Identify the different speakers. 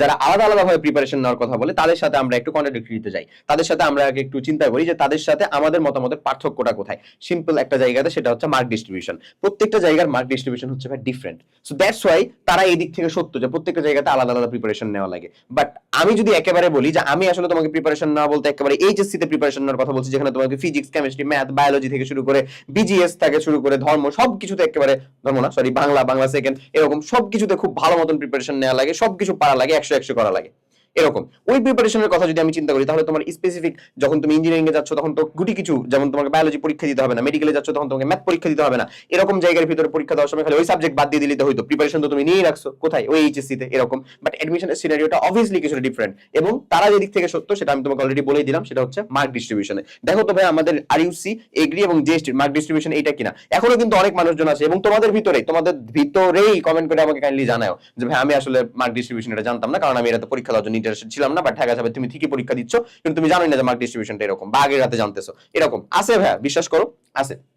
Speaker 1: যারা আলাদা আলাদা ভাবে প্রিপারেশন নেওয়ার কথা বলে, তাদের সাথে আমরা একটু কন্ট্রাডিক্টরিতে যাই তাদের সাথে আমরা একটু চিন্তা করি যে তাদের সাথে আমাদের মতামতের পার্থক্যটা কোথায়। সিম্পল একটা জায়গাতে সেটা হচ্ছে মার্ক ডিস্ট্রিবিউশন প্রত্যেকটা জায়গার মার্ক ডিস্ট্রিবিউশন হচ্ছে ভাই ডিফারেন্ট সো দ্যাটস ওয়াই তারা এই দিক থেকে সত্য যে প্রত্যেকটা জায়গাতে আলাদা আলাদা প্রিপারেশন নেওয়া লাগে। বাট আমি যদি একেবারে বলি যে আমি আসলে তোমাকে প্রিপারেশন নেওয়া বলতে একেবারে এইচএসসি তে প্রিপারেশন নেওয়ার কথা বলছি, যেখানে তোমাকে ফিজিক্স কেমিস্ট্রি ম্যাথ বায়োলজি থেকে শুরু করে বিজিএস থেকে শুরু করে ধর্ম সবকিছুতে একেবারে ধর্ম না সরি বাংলা বাংলা সেকেন্ড এরকম সবকিছুতে খুব ভালো মতন প্রিপারেশন নেওয়া লাগে, সবকিছু পারা লাগে একশো একশো করা লাগে। এরকম। ওই প্রিপারেশনের কথা যদি আমি চিন্তা করি, তাহলে তোমার স্পেসিফিক যখন তুমি ইঞ্জিনিয়ারিং এ যাচ্ছ, তখন তো গুটি কিছু, যেমন তোমাকে বায়োলজি পরীক্ষা দিতে হবে না মেডিকেলে যাচ্ছ, তখন তোমাকে ম্যাথ পরীক্ষা দিতে হবে না। এরকম জায়গার ভিতরে পরীক্ষা দেওয়ার সময় খালি ওই সাবজেক্ট বাদ দিয়ে দিলে তো হইতো। প্রিপারেশন তো তুমি নিয়েই রাখছো। কোথায়? ওই এইচএসসি তে এরকম বাট অ্যাডমিশনের সিনারিওটা অবভিয়াসলি কিছুটা ডিফারেন্ট এবং তারা যে দিক থেকে সত্য, সেটা আমি তোমাকে অলরেডি বলেই দিলাম, সেটা হচ্ছে মার্ক ডিস্ট্রিবিউশনে দেখো তো ভাই, আমাদের আর ইউসি এগ্রি এবং জিএসটি মার্ক ডিস্ট্রিবিউশন এইটা কিনা? এখনও কিন্তু অনেক মানুষজন আছে, এবং তোমাদের ভিতরে, তোমাদের ভিতরেই কমেন্ট করে আমাকে কাইন্ডলি জানাও যে ভাই, আমি আসলে মার্ক ডিস্ট্রিবিউশন এটা জানতাম না, কারণ আমি এটা তো পরীক্ষা দেওয়ার জন্য ইন্টারেস্টেড ছিলাম না বা ঢাকা যাবে। তুমি ঠিকই পরীক্ষা দিচ্ছ, কিন্তু তুমি জানোই না যে মার্ক ডিস্ট্রিবিউশনটা এরকম, বা আগের রাতে জানতেছো। এরকম। আছে ভাইয়া, বিশ্বাস করো, আছে।